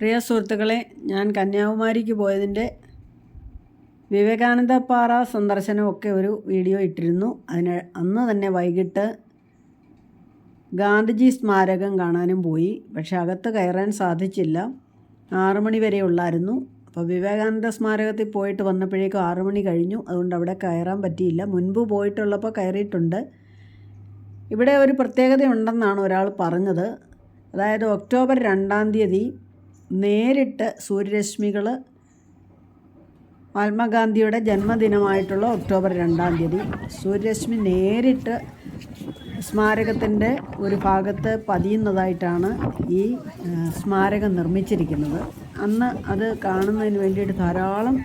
പ്രിയ സുഹൃത്തുക്കളെ ഞാൻ കന്യാകുമാരിക്ക് പോയതിന്റെ വിവേകാനന്ദ പാറ സന്ദർശനമൊക്കെ ഒരു വീഡിയോ ഇട്ടിരുന്നു. അതിന് അന്ന് തന്നെ വൈകിട്ട് ഗാന്ധിജി സ്മാരകം കാണാനും പോയി. പക്ഷെ അകത്ത് കയറാൻ സാധിച്ചില്ല. ആറു മണി വരെ ഉള്ളായിരുന്നു. അപ്പോൾ വിവേകാനന്ദ സ്മാരകത്തിൽ പോയിട്ട് വന്നപ്പോഴേക്കും ആറു മണി കഴിഞ്ഞു. അതുകൊണ്ട് അവിടെ കയറാൻ പറ്റിയില്ല. മുൻപ് പോയിട്ടുള്ളപ്പോൾ കയറിയിട്ടുണ്ട്. ഇവിടെ ഒരു പ്രത്യേകതയുണ്ടെന്നാണ് ഒരാൾ പറഞ്ഞത്. അതായത് ഒക്ടോബർ രണ്ടാം തീയതി നേരിട്ട് സൂര്യരശ്മികൾ മഹാത്മാഗാന്ധിയുടെ ജന്മദിനമായിട്ടുള്ള ഒക്ടോബർ രണ്ടാം തീയതി. സൂര്യരശ്മി നേരിട്ട് സ്മാരകത്തിന്റെ ഒരു ഭാഗത്ത് പതിയുന്നതായിട്ടാണ് ഈ സ്മാരകം നിർമ്മിച്ചിരിക്കുന്നത്. അന്ന് അത് കാണുന്നതിന് വേണ്ടിയിട്ട് ധാരാളം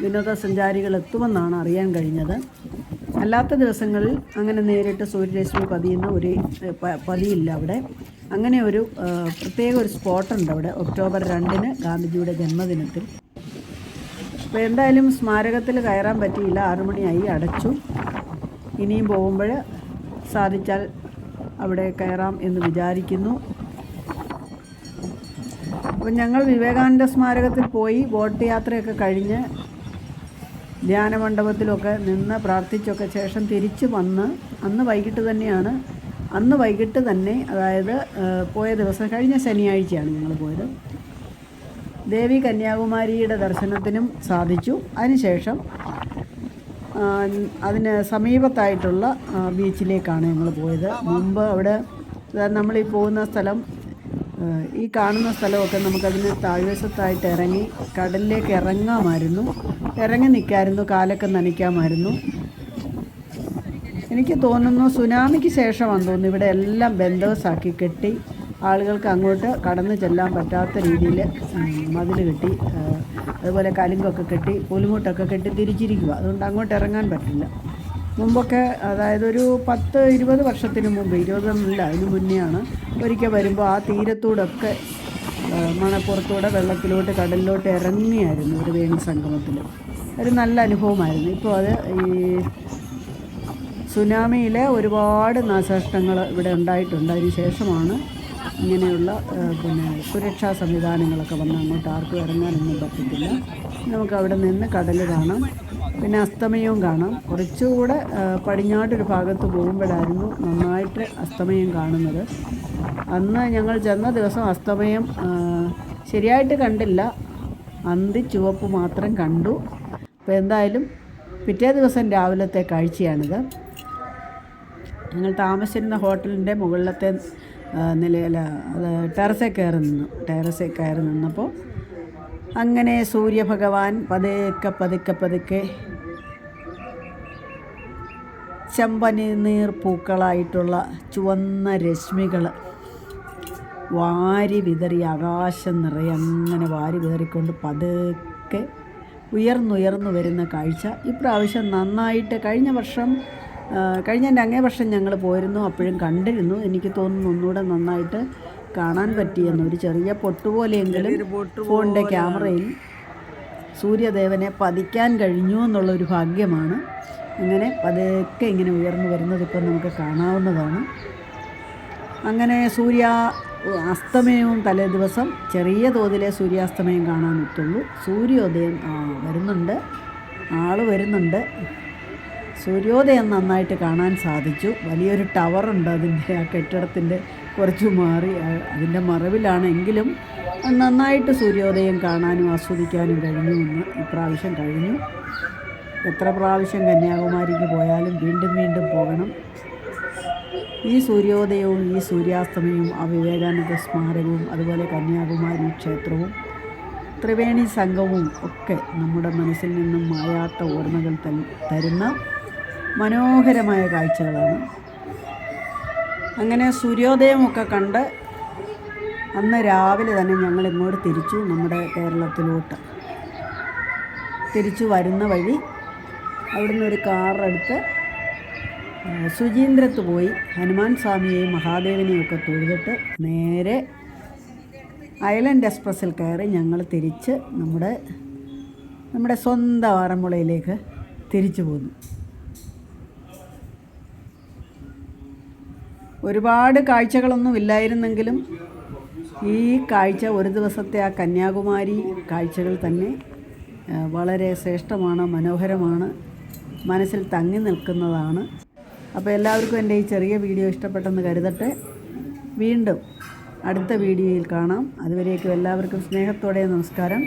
വിനോദസഞ്ചാരികൾ എത്തുമെന്നാണ് അറിയാൻ കഴിഞ്ഞത്. അല്ലാത്ത ദിവസങ്ങളിൽ അങ്ങനെ നേരിട്ട് സൂര്യരശ്മി പതിയുന്ന ഒരു പതിയില്ല അവിടെ. അങ്ങനെ ഒരു പ്രത്യേക ഒരു സ്പോട്ടുണ്ട് അവിടെ ഒക്ടോബർ രണ്ടിന് ഗാന്ധിജിയുടെ ജന്മദിനത്തിൽ. അപ്പോൾ എന്തായാലും സ്മാരകത്തിൽ കയറാൻ പറ്റിയില്ല ആറുമണിയായി അടച്ചു. ഇനിയും പോകുമ്പോൾ സാധിച്ചാൽ അവിടെ കയറാം എന്ന് വിചാരിക്കുന്നു. അപ്പോൾ ഞങ്ങൾ വിവേകാനന്ദ സ്മാരകത്തിൽ പോയി ബോട്ട് യാത്രയൊക്കെ കഴിഞ്ഞ് ധ്യാന മണ്ഡപത്തിലൊക്കെ നിന്ന് പ്രാർത്ഥിച്ചൊക്കെ ശേഷം തിരിച്ച് വന്ന് അന്ന് വൈകിട്ട് തന്നെയാണ് അന്ന് വൈകിട്ട് തന്നെ അതായത് പോയ ദിവസം കഴിഞ്ഞ ശനിയാഴ്ചയാണ് ഞങ്ങൾ പോയത്. ദേവി കന്യാകുമാരിയുടെ ദർശനത്തിനും സാധിച്ചു. അതിനുശേഷം അതിന് സമീപത്തായിട്ടുള്ള ബീച്ചിലേക്കാണ് ഞങ്ങൾ പോയത്. മുമ്പ് അവിടെ നമ്മൾ ഈ പോകുന്ന സ്ഥലം ഈ കാണുന്ന സ്ഥലമൊക്കെ നമുക്കതിന് താഴ്വശത്തായിട്ട് ഇറങ്ങി കടലിലേക്ക് ഇറങ്ങാമായിരുന്നു. ഇറങ്ങി നിൽക്കാമായിരുന്നു കാലൊക്കെ നനയ്ക്കാമായിരുന്നു. എനിക്ക് തോന്നുന്നു സുനാമിക്ക് ശേഷമാണെന്ന് തോന്നുന്നു ഇവിടെ എല്ലാം ബന്ധവസാക്കി കെട്ടി ആളുകൾക്ക് അങ്ങോട്ട് കടന്നു ചെല്ലാൻ പറ്റാത്ത രീതിയിൽ മതിൽ കെട്ടി അതുപോലെ കലുങ്കൊക്കെ കെട്ടി പുലിമുട്ടൊക്കെ കെട്ടി തിരിച്ചിരിക്കുക അതുകൊണ്ട് അങ്ങോട്ട് ഇറങ്ങാൻ പറ്റില്ല. മുമ്പൊക്കെ അതായത് ഒരു പത്ത് ഇരുപത് വർഷത്തിന് മുമ്പ് ഇരുപതൊന്നുമില്ല അതിന് മുന്നെയാണ് ഒരിക്കൽ വരുമ്പോൾ ആ തീരത്തൂടൊക്കെ മണപ്പുറത്തൂടെ വെള്ളത്തിലോട്ട് കടലിലോട്ട് ഇറങ്ങിയായിരുന്നു ഒരു വേണി സംഗമത്തിൽ ഒരു നല്ല അനുഭവമായിരുന്നു. ഇപ്പോൾ അത് ഈ സുനാമിയിലെ ഒരുപാട് നാശനഷ്ടങ്ങൾ ഇവിടെ ഉണ്ടായിട്ടുണ്ട്. അതിന് ശേഷമാണ് ഇങ്ങനെയുള്ള പിന്നെ സുരക്ഷാ സംവിധാനങ്ങളൊക്കെ വന്ന് അങ്ങോട്ട് ആർക്കും ഇറങ്ങാനൊന്നും പറ്റത്തില്ല. നമുക്ക് അവിടെ നിന്ന് കടൽ കാണാം. പിന്നെ അസ്തമയവും കാണാം. കുറച്ചുകൂടെ പടിഞ്ഞാട്ടൊരു ഭാഗത്ത് പോകുമ്പോഴായിരുന്നു നന്നായിട്ട് അസ്തമയം കാണുന്നത്. അന്ന് ഞങ്ങൾ ചെന്ന ദിവസം അസ്തമയം ശരിയായിട്ട് കണ്ടില്ല. അന്തി ചുവപ്പ് മാത്രം കണ്ടു. അപ്പോൾ എന്തായാലും പിറ്റേ ദിവസം രാവിലത്തെ കാഴ്ചയാണിത്. ഞങ്ങൾ താമസിച്ചിരുന്ന ഹോട്ടലിന്റെ മുകളിലത്തെ നിലയിൽ അത് ടെറസിൽ കയറി നിന്നു ടെറസിൽ കയറി നിന്നപ്പോൾ അങ്ങനെ സൂര്യഭഗവാൻ പതുക്കെ പതുക്കെ പതുക്കെ ചെമ്പനീർ പൂക്കളായിട്ടുള്ള ചുവന്ന രശ്മികൾ വാരി വിതറി ആകാശം നിറയെ അങ്ങനെ വാരി വിതറിക്കൊണ്ട് പതുക്കെ ഉയർന്നുയർന്നു വരുന്ന കാഴ്ച. ഇപ്രാവശ്യം നന്നായിട്ട് കഴിഞ്ഞ വർഷം കഴിഞ്ഞ കഴിഞ്ഞതിന്റെ അങ്ങേ വർഷം ഞങ്ങൾ പോയിരുന്നു അപ്പോഴും കണ്ടിരുന്നു. എനിക്ക് തോന്നുന്നു ഒന്നുകൂടെ നന്നായിട്ട് കാണാൻ പറ്റിയെന്ന്. ഒരു ചെറിയ പൊട്ടുപോലെയെങ്കിലും ഫോണിന്റെ ക്യാമറയിൽ സൂര്യദേവനെ പതിക്കാൻ കഴിഞ്ഞു എന്നുള്ളൊരു ഭാഗ്യമാണ്. ഇങ്ങനെ പതുക്കെ ഇങ്ങനെ ഉയർന്നു വരുന്നത് ഇപ്പം നമുക്ക് കാണാവുന്നതാണ്. അങ്ങനെ സൂര്യ അസ്തമയവും തലേ ദിവസം ചെറിയ തോതിലെ സൂര്യാസ്തമയം കാണാൻ എത്തുള്ളൂ സൂര്യോദയം വരുന്നുണ്ട്. ആൾ വരുന്നുണ്ട്. സൂര്യോദയം നന്നായിട്ട് കാണാൻ സാധിച്ചു. വലിയൊരു ടവറുണ്ട് അതിന്റെ ആ കെട്ടിടത്തിന്റെ കുറച്ച് മാറി അതിന്റെ മറവിലാണെങ്കിലും നന്നായിട്ട് സൂര്യോദയം കാണാനും ആസ്വദിക്കാനും കഴിഞ്ഞു എന്ന് ഇപ്രാവശ്യം കഴിഞ്ഞു. എത്ര പ്രാവശ്യം കന്യാകുമാരിക്ക് പോയാലും വീണ്ടും വീണ്ടും പോകണം. ഈ സൂര്യോദയവും ഈ സൂര്യാസ്തമയവും ആ വിവേകാനന്ദ സ്മാരകവും അതുപോലെ കന്യാകുമാരി ക്ഷേത്രവും ത്രിവേണി സംഘവും ഒക്കെ നമ്മുടെ മനസ്സിൽ നിന്നും മായാത്ത ഓർമ്മകൾ തരുന്ന മനോഹരമായ കാഴ്ചകളാണ്. അങ്ങനെ സൂര്യോദയമൊക്കെ കണ്ട് അന്ന് രാവിലെ തന്നെ ഞങ്ങൾ ഇങ്ങോട്ട് തിരിച്ചു നമ്മുടെ കേരളത്തിലോട്ട്. തിരിച്ചു വരുന്ന വഴി അവിടുന്ന് ഒരു കാറെടുത്ത് ആ, സുചീന്ദ്രത്ത് പോയി ഹനുമാൻ സ്വാമിയെയും മഹാദേവനെയും ഒക്കെ തൊഴുതിട്ട് നേരെ ഐലൻഡ് എക്സ്പ്രസ്സിൽ കയറി ഞങ്ങൾ തിരിച്ച് നമ്മുടെ നമ്മുടെ സ്വന്തം ആറന്മുളയിലേക്ക് തിരിച്ചു പോന്നു. ഒരുപാട് കാഴ്ചകളൊന്നും ഇല്ലായിരുന്നെങ്കിലും ഈ കാഴ്ച ഒരു ദിവസത്തെ ആ കന്യാകുമാരി കാഴ്ചകൾ തന്നെ വളരെ ശ്രേഷ്ഠമാണ് മനോഹരമാണ് മനസ്സിൽ തങ്ങി നിൽക്കുന്നതാണ്. അപ്പോൾ എല്ലാവർക്കും എന്റെ ഈ ചെറിയ വീഡിയോ ഇഷ്ടപ്പെട്ടെന്ന് കരുതട്ടെ. വീണ്ടും അടുത്ത വീഡിയോയിൽ കാണാം. അതുവരേക്കും എല്ലാവർക്കും സ്നേഹത്തോടെ നമസ്കാരം.